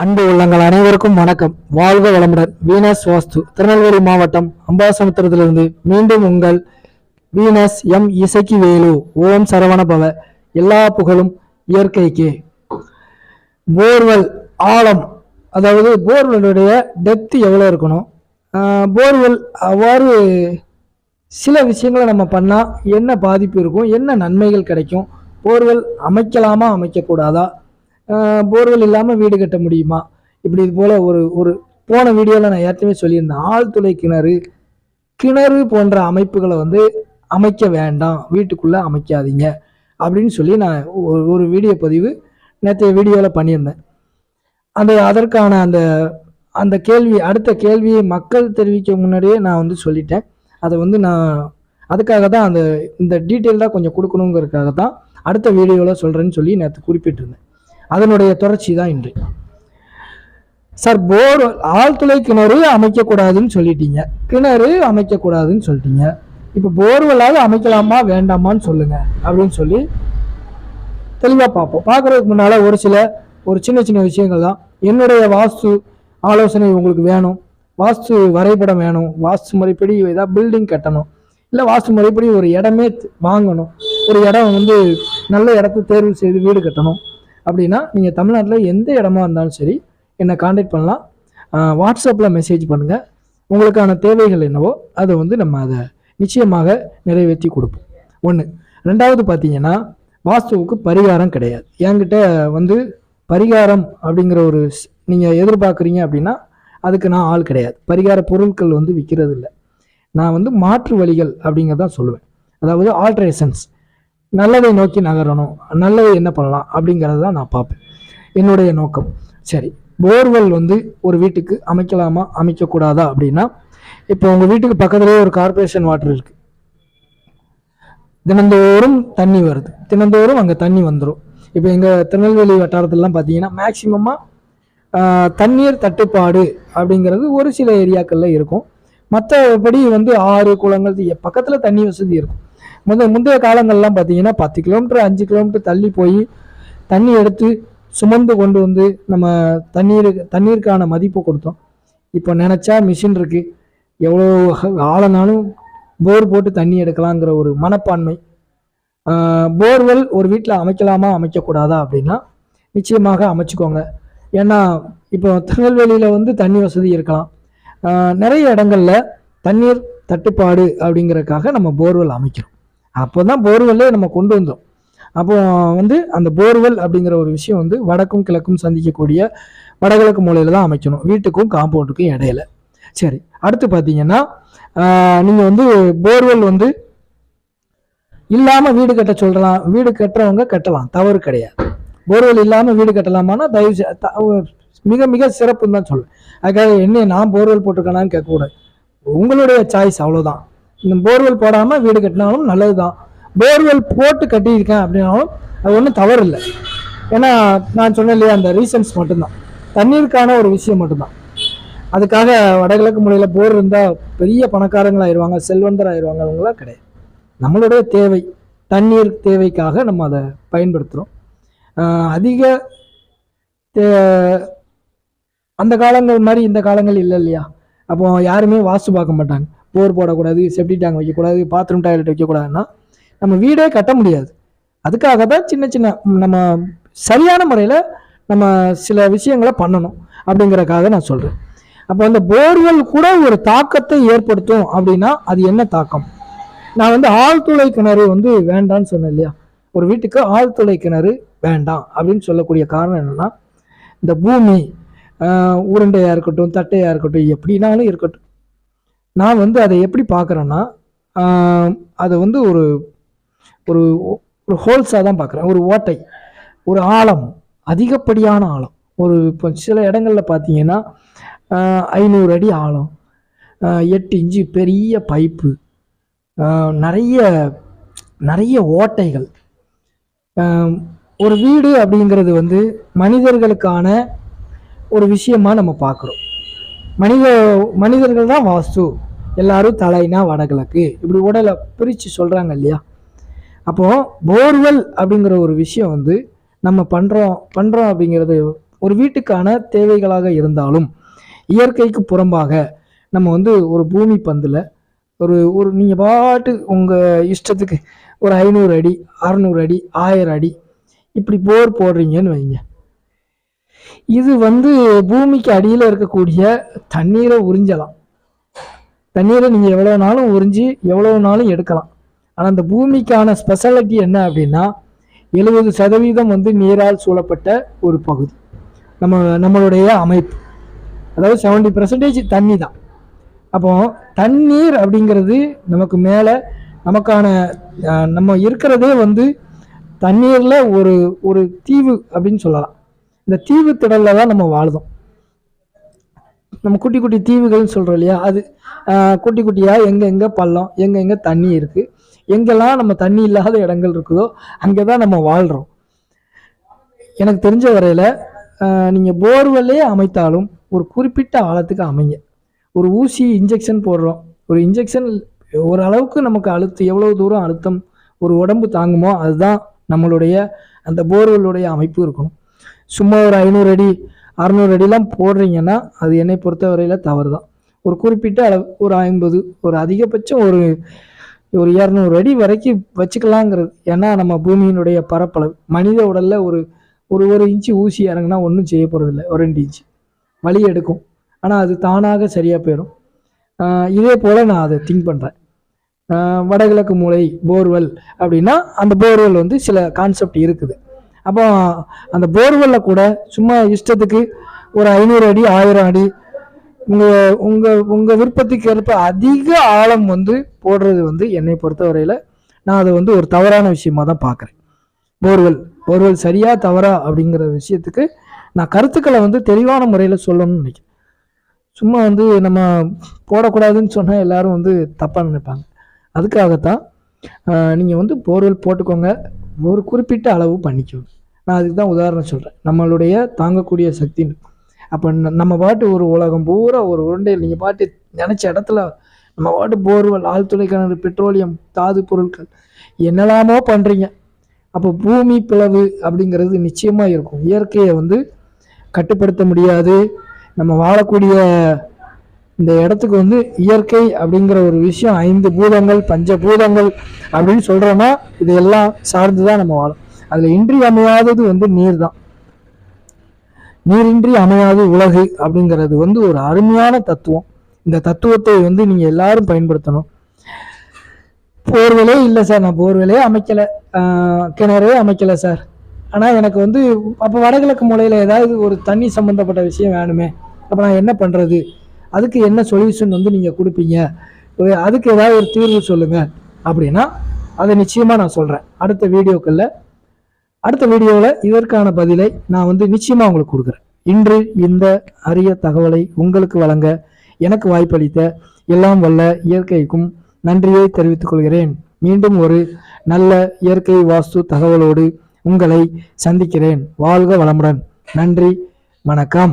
அன்பு உள்ளங்கள் அனைவருக்கும் வணக்கம். வாழ்க வளமுடன். வீனஸ் வாஸ்து திருநெல்வேலி மாவட்டம் அம்பாசமுத்திரத்திலிருந்து மீண்டும் உங்கள் வீனஸ் எம் இசைக்கு வேலு. ஓம் சரவண பவ எல்லா புகழும் இயற்கைக்கே. போர்வெல் ஆழம் அதாவது போர்வெல்லுடைய டெப்த் எவ்வளோ இருக்கணும்? போர்வெல் அவ்வாறு சில விஷயங்களை நம்ம பண்ணால் என்ன பாதிப்பு இருக்கும்? என்ன நன்மைகள் கிடைக்கும்? போர்வெல் அமைக்கலாமா? அமைக்கக்கூடாதா? போர்வெல் இல்லாமல் வீடு கட்ட முடியுமா? இப்படி இது போல் ஒரு ஒரு போன வீடியோவில் நான் ஏற்கனவே சொல்லியிருந்தேன். ஆழ்துளை கிணறு கிணறு போன்ற அமைப்புகளை வந்து அமைக்க வேண்டாம். வீட்டுக்குள்ளே அமைக்காதீங்க. அப்படின்னு சொல்லி நான் ஒரு ஒரு வீடியோ பதிவு நேற்றைய வீடியோவில் பண்ணியிருந்தேன். அந்த அதற்கான அந்த அந்த கேள்வி அடுத்த கேள்வியை மக்கள் தெரிவிக்க முன்னாடியே நான் வந்து சொல்லிட்டேன். அதை வந்து நான் அதுக்காக தான் அந்த இந்த டீட்டெயில்டாக கொஞ்சம் கொடுக்கணுங்கிறதுக்காக தான் அடுத்த வீடியோவில் சொல்கிறேன்னு சொல்லி நேற்று குறிப்பிட்டிருந்தேன். அதனுடைய தொடர்ச்சி தான் இன்று. சார் போர் ஆழ்துளை கிணறு அமைக்கக்கூடாதுன்னு சொல்லிட்டீங்க. கிணறு அமைக்கக்கூடாதுன்னு சொல்லிட்டீங்க. இப்போ போர்வெல்லாவது அமைக்கலாமா வேண்டாமான்னு சொல்லுங்க அப்படின்னு சொல்லி தெளிவாக பார்ப்போம். பார்க்குறதுக்கு முன்னால் ஒரு சில ஒரு சின்ன சின்ன விஷயங்கள் தான். என்னுடைய வாஸ்து ஆலோசனை உங்களுக்கு வேணும். வாஸ்து வரைபடம் வேணும். வாஸ்து முறைப்படி ஏதாவது பில்டிங் கட்டணும். இல்லை வாஸ்து முறைப்படி ஒரு இடமே வாங்கணும். ஒரு இடம் வந்து நல்ல இடத்த தேர்வு செய்து வீடு கட்டணும். அப்படின்னா நீங்கள் தமிழ்நாட்டில் எந்த இடமா இருந்தாலும் சரி என்னை காண்டாக்ட் பண்ணலாம். வாட்ஸ்அப்பில் மெசேஜ் பண்ணுங்கள் உங்களுக்கான தேவைகள் என்னவோ அதை வந்து நம்ம அதை நிச்சயமாக நிறைவேற்றி கொடுப்போம். ஒன்று ரெண்டாவது பார்த்தீங்கன்னா வாஸ்துவுக்கு பரிகாரம் கிடையாது. என்கிட்ட வந்து பரிகாரம் அப்படிங்கிற ஒரு நீங்கள் எதிர்பார்க்குறீங்க அப்படின்னா அதுக்கு நான் ஆள் கிடையாது. பரிகார பொருட்கள் வந்து விற்கிறது இல்லை நான் வந்து மாற்று வழிகள் அப்படிங்கிறதான் சொல்லுவேன். அதாவது ஆல்ட்ரேஷன்ஸ் நல்லதை நோக்கி நகரணும். நல்லதை என்ன பண்ணலாம்? அப்படிங்கிறது தான் நான் பார்ப்பேன். என்னுடைய நோக்கம். சரி. போர்வெல் வந்து ஒரு வீட்டுக்கு அமைக்கலாமா? அமைக்கக்கூடாதா? அப்படின்னா இப்போ உங்கள் வீட்டுக்கு பக்கத்துலேயே ஒரு கார்பரேஷன் வாட்டர் இருக்குது தினந்தோறும் தண்ணி வருது. தினந்தோறும் அங்கே தண்ணி வந்துடும் இப்போ எங்கள் திருநெல்வேலி வட்டாரத்திலலாம் பார்த்தீங்கன்னா மேக்சிமமாக தண்ணீர் தட்டுப்பாடு அப்படிங்கிறது ஒரு சில ஏரியாக்களில் இருக்கும். மற்றபடி வந்து ஆறு குளங்கள் பக்கத்தில் தண்ணி வசதி இருக்கும். முந்தைய முந்தைய காலங்கள்லாம் பார்த்தீங்கன்னா பத்து கிலோமீட்டர் அஞ்சு கிலோமீட்டர் தள்ளி போய் தண்ணி எடுத்து சுமந்து கொண்டு வந்து நம்ம தண்ணீர் தண்ணீருக்கான மதிப்பு கொடுத்தோம். இப்போ நினச்சா மிஷின் இருக்குது எவ்வளோ ஆழனாலும் போர் போட்டு தண்ணி எடுக்கலாங்கிற ஒரு மனப்பான்மை. போர்வெல் ஒரு வீட்டில் அமைக்கலாமா அமைக்கக்கூடாதா அப்படின்னா நிச்சயமாக அமைச்சுக்கோங்க. ஏன்னா இப்போ திருநெல்வேலியில் வந்து தண்ணி வசதி இருக்கலாம். நிறைய இடங்கள்ல தண்ணீர் தட்டுப்பாடு அப்படிங்கிறதுக்காக நம்ம போர்வெல் அமைக்கிறோம். அப்போ தான் போர்வெல்லே நம்ம கொண்டு வந்தோம். அப்போ வந்து அந்த போர்வெல் அப்படிங்கிற ஒரு விஷயம் வந்து வடக்கும் கிழக்கும் சந்திக்கக்கூடிய வடகிழக்கு மூலையில் தான் அமைக்கணும். வீட்டுக்கும் காம்பவுண்டுக்கும் இடையில. சரி அடுத்து பார்த்தீங்கன்னா நீங்கள் வந்து போர்வெல் வந்து இல்லாமல் வீடு கட்ட சொல்லலாம். வீடு கட்டுறவங்க கட்டலாம். தவறு கிடையாது. போர்வெல் இல்லாமல் வீடு கட்டலாமான்னா தயவு த- மிக மிக சிறப்புன்னு தான் சொல்லுவேன் அதுக்காக என்ன நான் போர்வெல் போட்டிருக்கேனான்னு கேட்கக்கூடாது. உங்களுடைய சாய்ஸ் அவ்வளோதான் போர்வெல் போடாமல் வீடு கட்டினாலும் நல்லது தான் போர்வெல் போட்டு கட்டியிருக்கேன் அப்படின்னாலும் அது ஒன்றும் தவறு இல்லை ஏன்னா நான் சொன்னேன் இல்லையா அந்த ரீசன்ஸ் மட்டும்தான். தண்ணீருக்கான ஒரு விஷயம் மட்டும்தான். அதுக்காக வடகிழக்கு மூலையில் போர் இருந்தால் பெரிய பணக்காரங்களாயிருவாங்க செல்வந்தர் ஆயிடுவாங்க அவங்களாம் கிடையாது. நம்மளுடைய தேவை தண்ணீர் தேவைக்காக நம்ம அதை பயன்படுத்துகிறோம் அதிக தே- அந்த காலங்கள் மாதிரி இந்த காலங்கள் இல்லை இல்லையா? அப்போ யாருமே வாஸ்து பார்க்க மாட்டாங்க. போர் போடக்கூடாது செப்டி டேங்க் வைக்கக்கூடாது பாத்ரூம் டாய்லெட் வைக்கக்கூடாதுன்னா நம்ம வீடே கட்ட முடியாது. அதுக்காக தான் சின்ன சின்ன நம்ம சரியான முறையில் நம்ம சில விஷயங்களை பண்ணணும் அப்படிங்கறக்காக நான் சொல்கிறேன் அப்போ அந்த போர்வெல் கூட ஒரு தாக்கத்தை ஏற்படுத்தும் அப்படின்னா அது என்ன தாக்கம்? நான் வந்து ஆழ்துளை கிணறு வந்து வேண்டான்னு சொன்னேன் இல்லையா? ஒரு வீட்டுக்கு ஆழ்துளை கிணறு வேண்டாம் அப்படின்னு சொல்லக்கூடிய காரணம் என்னென்னா இந்த பூமி உருண்டையாக இருக்கட்டும் தட்டையாக இருக்கட்டும் எப்படினாலும் இருக்கட்டும். நான் வந்து அதை எப்படி பார்க்குறேன்னா அதை வந்து ஒரு ஒரு ஒரு ஹோல்ஸாக தான் பார்க்குறேன். ஒரு ஓட்டை ஒரு ஆழம் அதிகப்படியான ஆழம். ஒரு இப்போ சில இடங்களில் பார்த்தீங்கன்னா ஐநூறு அடி ஆழம் எட்டு இன்ச்சு பெரிய பைப்பு நிறைய நிறைய ஓட்டைகள். ஒரு வீடு அப்படிங்கிறது வந்து மனிதர்களுக்கான ஒரு விஷயமாக நம்ம பார்க்குறோம். மனித மனிதர்கள் தான் வாஸ்து. எல்லாரும் தலைனா வடகிழக்கு. இப்படி உடலை பிரித்து சொல்கிறாங்க இல்லையா? அப்போது போர்வெல் அப்படிங்கிற ஒரு விஷயம் வந்து நம்ம பண்ணுறோம் பண்ணுறோம் அப்படிங்கிறது ஒரு வீட்டுக்கான தேவைகளாக இருந்தாலும் இயற்கைக்கு புறம்பாக நம்ம வந்து ஒரு பூமி பந்தில் ஒரு ஒரு நீங்கள் பாட்டு உங்கள் இஷ்டத்துக்கு ஒரு ஐநூறு அடி அறநூறு அடி ஆயிரம் அடி இப்படி போர் போடுறீங்கன்னு வைங்க. இது வந்து பூமிக்கு அடியில் இருக்கக்கூடிய தண்ணீரை உறிஞ்சலாம். தண்ணீரை நீங்கள் எவ்வளோ நாளும் உறிஞ்சி எவ்வளோ நாளும் எடுக்கலாம். ஆனால் அந்த பூமிக்கான ஸ்பெஷாலிட்டி என்ன அப்படின்னா எழுபது சதவீதம் வந்து நீரால் சூழப்பட்ட ஒரு பகுதி. நம்ம நம்மளுடைய அமைப்பு. அதாவது செவன்டி பர்சன்டேஜ் தண்ணி தான். அப்போ தண்ணீர் அப்படிங்கிறது நமக்கு மேலே நமக்கான நம்ம இருக்கிறதே வந்து தண்ணீரில் ஒரு ஒரு தீவு அப்படின்னு சொல்லலாம். இந்த தீவு திடலில் தான் நம்ம வாழுதோம் நம்ம குட்டி குட்டி தீவுகள்னு சொல்கிறோம் இல்லையா? அது குட்டி குட்டியாக எங்கே எங்கே பள்ளம் எங்கே எங்கே தண்ணி இருக்குது எங்கெல்லாம் நம்ம தண்ணி இல்லாத இடங்கள் இருக்குதோ அங்கே தான் நம்ம வாழ்கிறோம் எனக்கு தெரிஞ்ச வரையில் நீங்கள் போர்வெல்லே அமைத்தாலும் ஒரு குறிப்பிட்ட ஆழத்துக்கு அமைங்க. ஒரு ஊசி இன்ஜெக்ஷன் போடுறோம். ஒரு இன்ஜெக்ஷன் ஓரளவுக்கு நமக்கு அழுத்தம் எவ்வளோ தூரம் அழுத்தம் ஒரு உடம்பு தாங்குமோ அதுதான் நம்மளுடைய அந்த போர்வெல்லுடைய அமைப்பு இருக்கணும். சும்மா ஒரு ஐநூறு அடி அறநூறு அடிலாம் போடுறீங்கன்னா அது என்னை பொறுத்த வரையில் தவறு தான் ஒரு குறிப்பிட்ட அளவு ஒரு ஐம்பது ஒரு அதிகபட்சம் ஒரு ஒரு இரநூறு அடி வரைக்கும் வச்சுக்கலாங்கிறது. ஏன்னா நம்ம பூமியினுடைய பரப்பளவு. மனித உடலில் ஒரு ஒரு ஒரு இன்ச்சு ஊசி இறங்குனா ஒன்றும் செய்ய போகிறதில்ல ஒரு ரெண்டு இன்ச்சு. வலி எடுக்கும். ஆனால் அது தானாக சரியாக போயிடும். இதே போல் நான் அதை திங்க் பண்ணுறேன் வடகிழக்கு மூலை போர்வெல் அப்படின்னா அந்த போர்வெல் வந்து சில கான்செப்ட் இருக்குது. அப்போ அந்த போர்வெல்ல கூட சும்மா இஷ்டத்துக்கு ஒரு ஐநூறு அடி ஆயிரம் அடி உங்கள் உங்கள் உங்கள் விருப்பத்துக்கு ஏற்ப அதிக ஆழம் வந்து போடுறது வந்து என்னை பொறுத்தவரையில் நான் அதை வந்து ஒரு தவறான விஷயமா தான் பார்க்குறேன். போர்வெல் போர்வெல் சரியா தவறா அப்படிங்கிற விஷயத்துக்கு நான் கருத்துக்களை வந்து தெளிவான முறையில் சொல்லணும்னு நினைக்கிறேன். சும்மா வந்து நம்ம போடக்கூடாதுன்னு சொன்னால் எல்லாரும் வந்து தப்பாக நினைப்பாங்க. அதுக்காகத்தான் நீங்கள் வந்து போர்வெல் போட்டுக்கோங்க. ஒரு குறிப்பிட்ட அளவு பண்ணிக்கணும் நான் அதுக்கு தான் உதாரணம் சொல்கிறேன் நம்மளுடைய தாங்கக்கூடிய சக்தின்னு அப்போ நம்ம பாட்டு ஒரு உலகம் பூரா ஒரு உருண்டையில் நீங்கள் பாட்டு நினச்ச இடத்துல நம்ம பாட்டு போர்வெல் ஆழ்துளை கிணறு பெட்ரோலியம் தாது பொருட்கள் என்னெல்லாமோ பண்ணுறீங்க அப்போ பூமி பிளவு அப்படிங்கிறது நிச்சயமாக இருக்கும். இயற்கையை வந்து கட்டுப்படுத்த முடியாது. நம்ம வாழக்கூடிய இந்த இடத்துக்கு வந்து இயற்கை அப்படிங்கிற ஒரு விஷயம் ஐந்து பூதங்கள் பஞ்ச பூதங்கள் அப்படின்னு சொல்கிறோன்னா இதையெல்லாம் சார்ந்து தான் நம்ம வாழும். அதில் இன்றி அமையாதது வந்து நீர் தான் நீரின்றி அமையாது உலகு அப்படிங்கிறது வந்து ஒரு அருமையான தத்துவம். இந்த தத்துவத்தை வந்து நீங்கள் எல்லாரும் பயன்படுத்தணும். போர்வெலே இல்லை சார் நான் போர்வெலே அமைக்கலை. கிணறே அமைக்கலை சார். ஆனால் எனக்கு வந்து அப்போ வடகிழக்கு மூலையில் ஏதாவது ஒரு தண்ணி சம்மந்தப்பட்ட விஷயம் வேணுமே. அப்போ நான் என்ன பண்ணுறது அதுக்கு என்ன சொல்யூஷன் வந்து நீங்கள் கொடுப்பீங்க? அதுக்கு ஏதாவது ஒரு தீர்வு சொல்லுங்கள் அப்படின்னா அதை நிச்சயமாக நான் சொல்கிறேன் அடுத்த வீடியோக்களில் அடுத்த வீடியோவில் இதற்கான பதிலை நான் வந்து நிச்சயமாக உங்களுக்கு கொடுக்குறேன். இன்று இந்த அரிய தகவலை உங்களுக்கு வழங்க எனக்கு வாய்ப்பளித்த எல்லாம் வல்ல இயற்கைக்கும் நன்றியை தெரிவித்துக் கொள்கிறேன். மீண்டும் ஒரு நல்ல இயற்கை வாஸ்து தகவலோடு உங்களை சந்திக்கிறேன். வாழ்க வளமுடன். நன்றி. வணக்கம்.